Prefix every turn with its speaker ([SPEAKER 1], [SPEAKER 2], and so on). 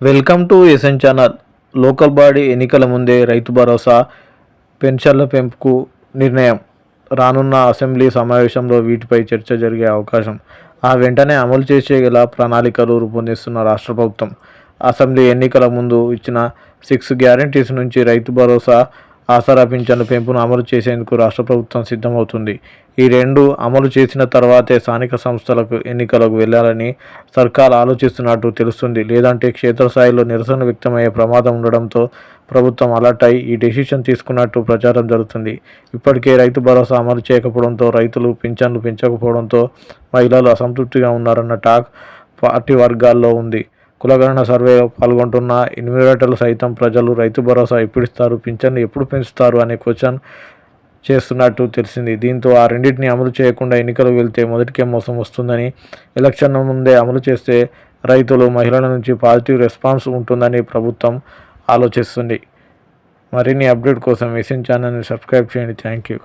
[SPEAKER 1] Welcome to SN channel. Local body ఎన్నికల ముందే రైతు భరోసా పెన్షన్ల పెంపుకు నిర్ణయం. రానున్న అసెంబ్లీ సమావేశంలో వీటిపై చర్చ జరిగే అవకాశం. ఆ వెంటనే అమలు చేసేలా ప్రణాళికలు రూపొందిస్తున్న రాష్ట్ర ప్రభుత్వం. అసెంబ్లీ ఎన్నికల ముందు ఇచ్చిన సిక్స్ గ్యారంటీస్ నుంచి రైతు భరోసా ఆసరా పింఛన్ల పెంపును అమలు చేసేందుకు రాష్ట్ర ప్రభుత్వం సిద్ధమవుతుంది. ఈ రెండు అమలు చేసిన తర్వాతే స్థానిక సంస్థలకు ఎన్నికలకు వెళ్ళాలని సర్కార్ ఆలోచిస్తున్నట్టు తెలుస్తుంది. లేదంటే క్షేత్రస్థాయిలో నిరసన వ్యక్తమయ్యే ప్రమాదం ఉండడంతో ప్రభుత్వం అలర్ట్ అయి ఈ డెసిషన్ తీసుకున్నట్టు ప్రచారం జరుగుతుంది. ఇప్పటికే రైతు భరోసా అమలు చేయకపోవడంతో రైతులు పింఛన్లు పెంచకపోవడంతో మహిళలు అసంతృప్తిగా ఉన్నారన్న టాక్ పార్టీ వర్గాల్లో ఉంది. కులగణన సర్వేలో పాల్గొంటున్న ఇన్విటర్లు సైతం ప్రజలు రైతు భరోసా ఎప్పుడు ఇస్తారు పింఛన్లు ఎప్పుడు పెంచుతారు? అనే క్వశ్చన్ చేస్తున్నట్టు తెలిసింది. దీంతో ఆ రెండింటిని అమలు చేయకుండా ఎన్నికలు వెళ్తే మొదటికే మోసం వస్తుందని ఎలక్షన్ ముందే అమలు చేస్తే రైతులు మహిళల నుంచి పాజిటివ్ రెస్పాన్స్ ఉంటుందని ప్రభుత్వం ఆలోచిస్తుంది. మరిన్ని అప్డేట్ కోసం మెసేజ్ ఛానల్ని సబ్స్క్రైబ్ చేయండి. Thank you.